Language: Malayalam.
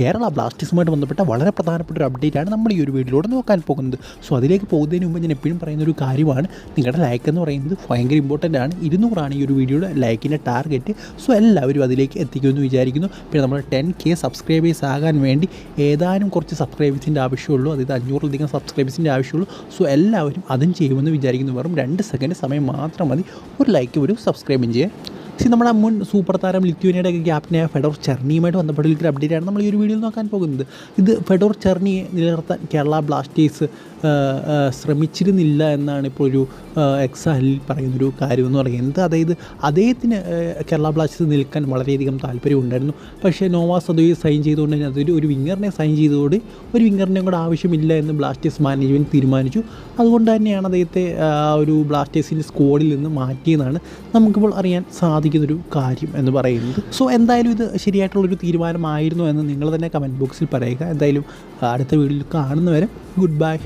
കേരള ബ്ലാസ്റ്റേഴ്സുമായിട്ട് ബന്ധപ്പെട്ട വളരെ പ്രധാനപ്പെട്ട ഒരു അപ്ഡേറ്റ് ആണ് നമ്മൾ ഈ ഒരു വീഡിയോയിലൂടെ നോക്കാൻ പോകുന്നത്. സോ അതിലേക്ക് പോകുന്നതിന് മുമ്പ് ഞാൻ എപ്പോഴും പറയുന്ന ഒരു കാര്യമാണ്. നിങ്ങളുടെ ലൈക്ക് എന്ന് പറയുന്നത് ഭയങ്കര ഇമ്പോർട്ടന്റ് ആണ്. ഇരുന്നൂറാണ് ഈ ഒരു വീഡിയോയുടെ ലൈക്കിന്റെ ടാർഗറ്റ് സോ എല്ലാവരും അതിലേക്ക് എത്തിക്കുമെന്ന് വിചാരിക്കുന്നു. പിന്നെ നമ്മൾ ടെൻ കെ സബ്സ്ക്രൈബേഴ്സ് ആകാൻ വേണ്ടി ഏതാനും കുറച്ച് സബ്സ്ക്രൈബേഴ്സിന്റെ ആവശ്യമുള്ളൂ. അതായത് അഞ്ഞൂറിലധികം സബ്സ്ക്രൈബേഴ്സിന്റെ ആവശ്യമുള്ളൂ. സോ എല്ലാവരും അതും ചെയ്യുമെന്ന് വിചാരിക്കുന്നു. വെറും രണ്ട് സെക്കൻഡ് സമയം മാത്രം മതി. ഒരു ലൈക്ക് ഒരു സബ്സ്ക്രൈബും ചെയ്യാൻ. സി നമ്മുടെ മുൻ സൂപ്പർ താരം ലിത്യുവിനയുടെ ക്യാപ്റ്റനായ ഫെഡോർ ചെർണിയുമായിട്ട് ബന്ധപ്പെട്ട ഒരു അപ്ഡേറ്റ് ആണ് നമ്മൾ ഈ ഒരു വീഡിയോയിൽ നോക്കാൻ പോകുന്നത്. ഇത് ഫെഡോർ ചെർണിയെ നിലനിർത്താൻ കേരള ബ്ലാസ്റ്റേഴ്സ് ശ്രമിച്ചിരുന്നില്ല എന്നാണ് ഇപ്പോൾ ഒരു എക്സാലിൽ പറയുന്നൊരു കാര്യമെന്ന് പറയുന്നത്. അതായത് അദ്ദേഹത്തിന് കേരള ബ്ലാസ്റ്റേഴ്സ് നിൽക്കാൻ വളരെയധികം താല്പര്യമുണ്ടായിരുന്നു. പക്ഷേ നോവാ സദോയെ സൈൻ ചെയ്തുകൊണ്ട് തന്നെ അതൊരു ഒരു വിങ്ങറിനെ സൈൻ ചെയ്തുകൊണ്ട് ഒരു വിങ്ങറിനെ കൂടെ ആവശ്യമില്ല എന്ന് ബ്ലാസ്റ്റേഴ്സ് മാനേജ്മെന്റ് തീരുമാനിച്ചു. അതുകൊണ്ട് തന്നെയാണ് അദ്ദേഹത്തെ ഒരു ബ്ലാസ്റ്റേഴ്സിന്റെ സ്ക്വാഡിൽ നിന്ന് മാറ്റിയെന്നാണ് നമുക്കിപ്പോൾ അറിയാൻ സാധിക്കുന്നൊരു കാര്യം എന്ന് പറയുന്നത്. സോ എന്തായാലും ഇത് ശരിയായിട്ടുള്ളൊരു തീരുമാനമായിരുന്നു എന്ന് നിങ്ങൾ തന്നെ കമന്റ് ബോക്സിൽ പറയുക. എന്തായാലും അടുത്ത വീഡിയോയിൽ കാണുന്നവരെ ഗുഡ് ബൈ